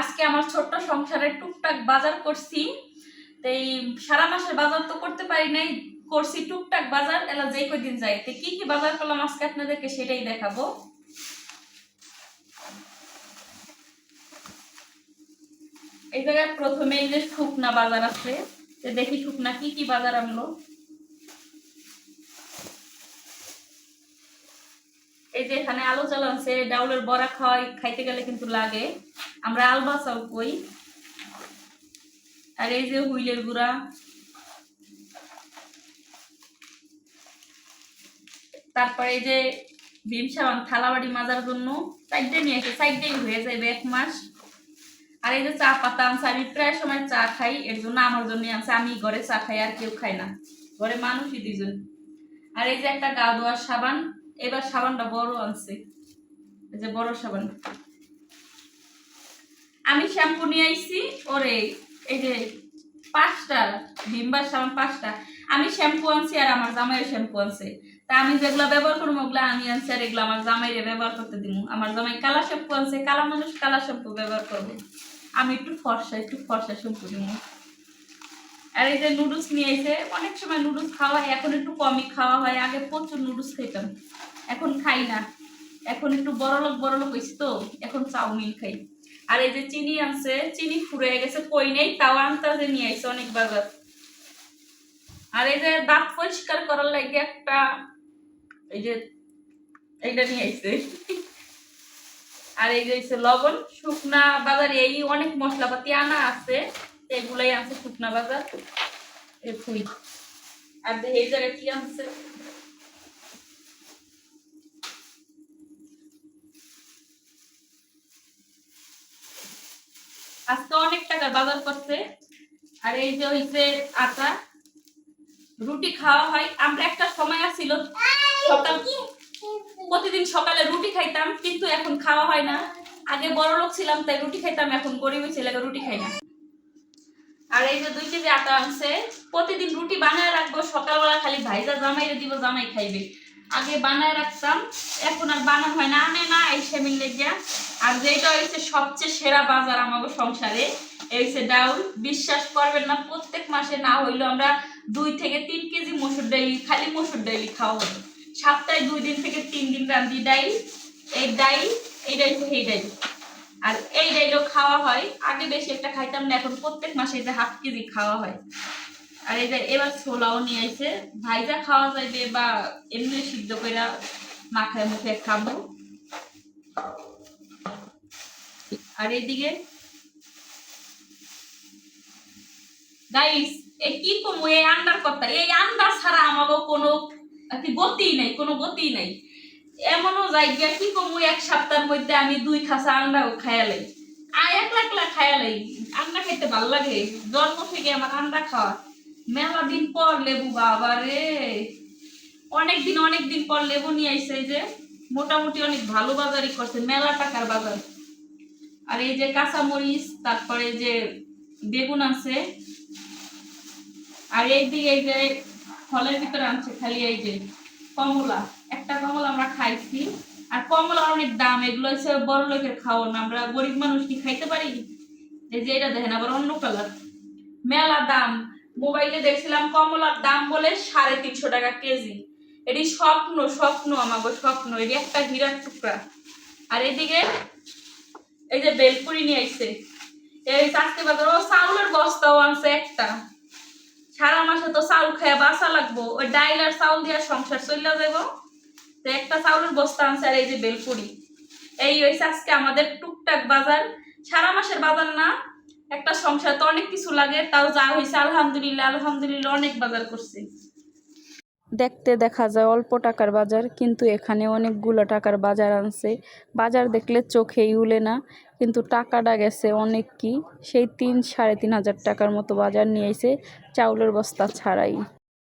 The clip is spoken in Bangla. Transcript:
আজকে আমার ছোট্ট সংসারে টুকটাক বাজার করছি। তো এই সারা মাসের বাজার তো করতে পারি নাই, করছি টুকটাক বাজার, এলা যেই কদিন যাই তো কি কি বাজার করলাম আজকে আপনাদেরকে সেটাই দেখাবো। এই জায়গায় প্রথমে যে শুকনা বাজার আছে দেখি শুকনা কি কি বাজার আনলো। এই যে এখানে আলু আছে, ডাউলের বড়া খাওয়াই, খাইতে গেলে কিন্তু লাগে। আমরা আলবা চাল কই। আর এই যে হুইলের গুড়া। তারপরে এই যে ভীম সাবান থালাবাড়ি মাজার জন্য সাইডে নিয়ে এসে সাইডেই হয়ে যাবে এক মাস। আর এই যে চা পাতা আনছে, আমি প্রায় সময় চা খাই, এর জন্য আমার জন্য আনছে। আমি ঘরে চা খাই আর কেউ খাই না। ঘরে মানুষই দুজন আর এই যে একটা গা ধোয়ার সাবান, এবার সাবানটা বড় আনছে। এই যে বড় সাবান। আমি শ্যাম্পু নিয়ে আইছি, ওরে, এই যে পাঁচটা ভিমবার সাবান পাঁচটা। আমি শ্যাম্পু আনছি আর আমার জামাইয়ের শ্যাম্পু আনছে। তা আমি যেগুলো ব্যবহার করব ওগুলো আমি আনছি আর এগুলো আমার জামাইরে ব্যবহার করতে দিব আমার জামাই কালা শ্যাম্পু আনছে, কালা মানুষ কালা শ্যাম্পু ব্যবহার করবে। আমি একটু ফর্সা একটু ফর্সা শ্যাম্পু দিব আর এই যে নুডলস নিয়ে এসে অনেক সময় নুডলস খাওয়া হয়, এখন একটু কমই খাওয়া হয়। আগে প্রচুর নুডলস খেতাম এখন খাই না। এখন একটু বড় লোক বড় লোক হয়েছি তো, এখন চাউমিন খাই। আর এই যে চিনি আনছে, চিনি ফুরে গেছে, কই নেই, তাও আনতাজে নিয়ে আইছে অনেক বাজার আর এই যে দাঁত পরিষ্কার করার লাগে একটা, এই যে এইটা নিয়ে আইছে। আর এই যে লবণ, শুকনা বাজার, এই অনেক মশলাপাতি আনা আছে, এগুলাই আছে শুকনা বাজার। এ ফুই আর এই জায়গায় কি আনছে? আজকে অনেক টাকা বাজার করছে। আর এই যে হইছে আটা। রুটি খাওয়া হয়। আমরা একটা সময় আসছিল সকাল প্রতিদিন সকালে রুটি খাইতাম, কিন্তু এখন খাওয়া হয় না। আগে বড় লোক ছিলাম, তাই রুটি খাইতাম, এখন গরিব ছেলে রুটি খাই না। আর এই যে দুই কেজি আটা আনছে, প্রতিদিন রুটি বানায় রাখব, সকালবেলা খালি ভাইজা জামাইরে দিব, জামাই খাইবে। আগে বানায় রাখতাম, এখন আর বানানো হয় না। আনে না, এই সেমিন লেগিয়া। আর যেটা হয়েছে সবচেয়ে সেরা বাজার আমাদের সংসারে, এই হচ্ছে ডাউল। বিশ্বাস করবেন না, প্রত্যেক মাসে না হইলেও আমরা দুই থেকে তিন কেজি মসুর ডাইলি, খালি মসুর ডাইলি খাওয়া হবে। সপ্তাহে দুই দিন থেকে তিন দিন রান্ধি ডাইল। এই ডাইল এই ডাইল এই ডাইল। আর এই ডাইলও খাওয়া হয়। আগে বেশি একটা খাইতাম না, এখন প্রত্যেক মাসে এটা হাফ কেজি খাওয়া হয়। আর এই এবার ছোলাও নিয়ে আইছে। ভাইজা খাওয়া যাইবে বা এমনি সিদ্ধ করে মাখায় মুখে খাব। আর এইদিকে গাইস এই কি কমু? এই আন্ডার কথা। এই আন্ডার ছাড়া কোনো কি গতি নেই, কোনো গতি নেই। এমনও জায়গা কি কমু? এক সপ্তাহের মধ্যে আমি দুই খাসা খায়ালাই আর খায়ালাই আন্ডা ভালো লাগে। জন্ম থেকে আমার আন্ডা খাওয়া। মেলা দিন পর লেবু, বাবা রে। অনেক দিন অনেক দিন পর লেবু নিয়ে এই যে। মোটামুটি অনেক ভালো বাজারই করছে, মেলা টাকার বাজার। আর এই যে কাঁচামরিচ, তারপরে যে বেগুন আছে, আর এই দিকে এই যে ফলের ভিতরে আনছে খালি এই যে কমলা। একটা কমলা আমরা খাইছি, আর কমলার অনেক দাম, এগুলো হচ্ছে বড় লোকের খাওয়ান আমরা গরিব মানুষ কি খাইতে পারি? এই যে এটা দেখেন আবার অন্য কালার মেলা দাম। মোবাইলে দেখছিলাম কমলার দাম বলে সাড়ে তিনশো টাকা কেজি। এটি স্বপ্ন স্বপ্ন আমাকে স্বপ্ন। এটি একটা হীরার টুকরা। আর এদিকে এই যে বেলপুরি নিয়ে আইছে। এই চাকরি বাজার, ও চাউলের বস্তাও আনছে একটা। সারা মাসে তো চাউল খেয়ে বাঁচা লাগবো। ওই ডাইল আর চাউল দিয়ে সংসার চলে যাব তো একটা চাউলের বস্তা আনছে আর এই যে বেলপুরি। এই হয়েছে আজকে আমাদের টুকটাক বাজার। সারা মাসের বাজার না, একটা সংসার তো অনেক কিছু লাগে, তাও যা হয়েছে আলহামদুলিল্লাহ আলহামদুলিল্লাহ অনেক বাজার করছে। দেখতে দেখা যায় অল্প টাকার বাজার, কিন্তু এখানে অনেকগুলো টাকার বাজার আনছে। বাজার দেখলে চোখেই উলে না, কিন্তু টাকাটা গেছে অনেক কি? সেই তিন সাড়ে তিন হাজার টাকার মতো বাজার নিয়ে এসে চাউলের বস্তা ছাড়াই।